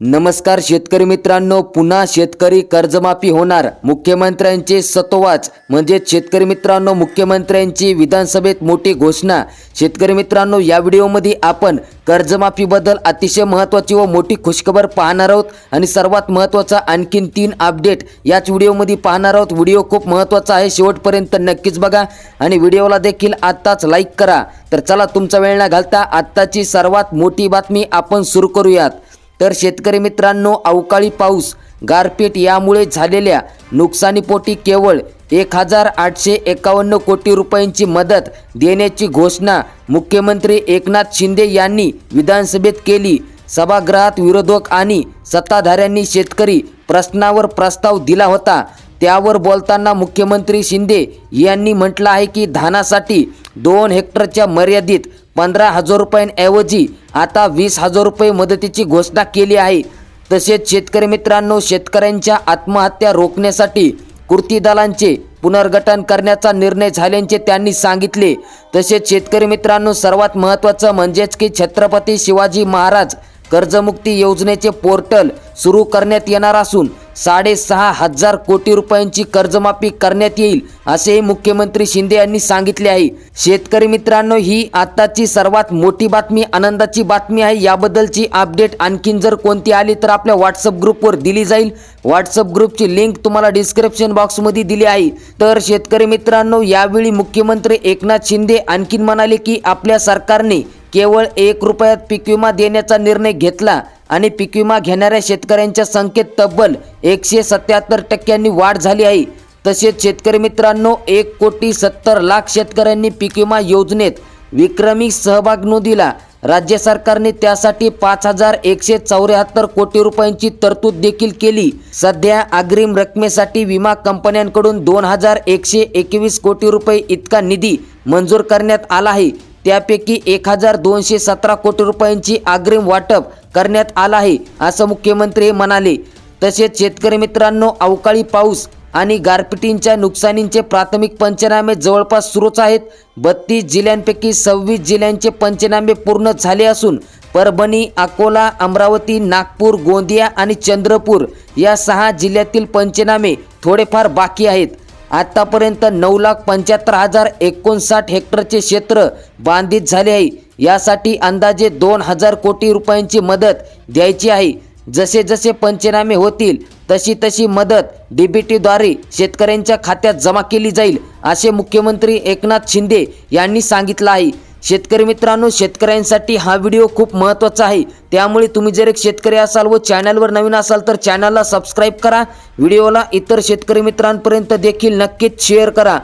नमस्कार शेतकरी मित्रांनो पुन्हा शेतकरी कर्जमाफी होणार. मुख्यमंत्र्यांचे सतोवाच. म्हणजेच शेतकरी मित्रांनो मुख्यमंत्र्यांची विधानसभेत मोठी घोषणा. शेतकरी मित्रांनो या व्हिडिओमध्ये आपण कर्जमाफीबद्दल अतिशय महत्त्वाची व मोठी खुशखबर पाहणार आहोत. आणि सर्वात महत्त्वाचा आणखीन तीन अपडेट याच व्हिडिओमध्ये पाहणार आहोत. व्हिडिओ खूप महत्त्वाचा आहे शेवटपर्यंत नक्कीच बघा. आणि व्हिडिओला देखील आत्ताच लाईक करा. तर चला तुमचा वेळ न घालता आत्ताची सर्वात मोठी बातमी आपण सुरू करूयात. तर शेतकरी मित्रांनो अवकाळी पाऊस गारपीट यामुळे झालेल्या नुकसानीपोटी केवळ एक हजार आठशे एकावन्न कोटी रुपयांची मदत देण्याची घोषणा मुख्यमंत्री एकनाथ शिंदे यांनी विधानसभेत केली. सभागृहात विरोधक आणि सत्ताधाऱ्यांनी शेतकरी प्रश्नावर प्रस्ताव दिला होता. त्यावर बोलताना मुख्यमंत्री शिंदे यांनी म्हटलं आहे की धानासाठी दोन हेक्टरच्या मर्यादित पंधरा हजार रुपयांऐवजी आता वीस हजार रुपये मदतीची घोषणा केली आहे. तसेच शेतकरी मित्रांनो शेतकऱ्यांच्या आत्महत्या रोखण्यासाठी कृती दलांचे पुनर्गठन करण्याचा निर्णय झाल्याचे त्यांनी सांगितले. तसेच शेतकरी मित्रांनो सर्वात महत्त्वाचं म्हणजेच की छत्रपती शिवाजी महाराज कर्जमुक्ती योजनेचे पोर्टल सुरू करण्यात येणार असून साडेसहा हजार कोटी रुपयांची कर्जमाफी करण्यात येईल असेही मुख्यमंत्री शिंदे यांनी सांगितले आहे. शेतकरी मित्रांनो ही आताची सर्वात मोठी बातमी आनंदाची बातमी आहे. याबद्दलची अपडेट आणखीन जर कोणती आली तर आपल्या व्हॉट्सअप ग्रुपवर दिली जाईल. व्हॉट्सअप ग्रुपची लिंक तुम्हाला डिस्क्रिप्शन बॉक्समध्ये दिली आहे. तर शेतकरी मित्रांनो यावेळी मुख्यमंत्री एकनाथ शिंदे आणखीन म्हणाले की आपल्या सरकारने केवळ एक रुपयात पीक विमा देण्याचा निर्णय घेतला आणि पीक विमा घेणाऱ्या शेतकऱ्यांच्या संख्येत तब्बल एकशे सत्याहत्तर टक्क्यांनी वाढ झाली आहे. तसेच शेतकरी मित्रांनो एक कोटी सत्तर लाख शेतकऱ्यांनी पीक विमा योजनेत विक्रमी सहभाग नोंदविला राज्य सरकारने त्यासाठी पाच हजार एकशे चौऱ्याहत्तर कोटी रुपयांची तरतूद देखील केली. सध्या अग्रिम रकमेसाठी विमा कंपन्यांकडून दोन हजार एकशे एकवीस कोटी रुपये इतका निधी मंजूर करण्यात आला आहे. त्यापैकी एक हजार दोनशे सतरा कोटी रुपयांची अग्रिम वाटप करण्यात आलं आहे असं मुख्यमंत्री म्हणाले. तसेच शेतकरी मित्रांनो अवकाळी पाऊस आणि गारपिटींच्या नुकसानींचे प्राथमिक पंचनामे जवळपास सुरूच आहेत. बत्तीस जिल्ह्यांपैकी सव्वीस जिल्ह्यांचे पंचनामे पूर्ण झाले असून परभणी अकोला अमरावती नागपूर गोंदिया आणि चंद्रपूर या सहा जिल्ह्यातील पंचनामे थोडेफार बाकी आहेत. आतापर्यंत नऊ लाख पंच्याहत्तर हजार एकोणसाठ हेक्टरचे क्षेत्र बांधित झाले आहे. यासाठी अंदाजे दोन हजार कोटी रुपयांची मदत द्यायची आहे. जसे जसे पंचनामे होतील तशी तशी मदत डीबीटीद्वारे शेतकऱ्यांच्या खात्यात जमा केली जाईल असे मुख्यमंत्री एकनाथ शिंदे यांनी सांगितलं आहे. शेतकरी मित्रांनो शेतकऱ्यांसाठी हा व्हिडिओ खूप महत्त्वाचा आहे. त्यामुळे तुम्ही जर एक शेतकरी असाल व चॅनलवर नवीन असाल तर चॅनलला सबस्क्राईब करा. व्हिडिओला इतर शेतकरी मित्रांपर्यंत देखील नक्कीच शेअर करा.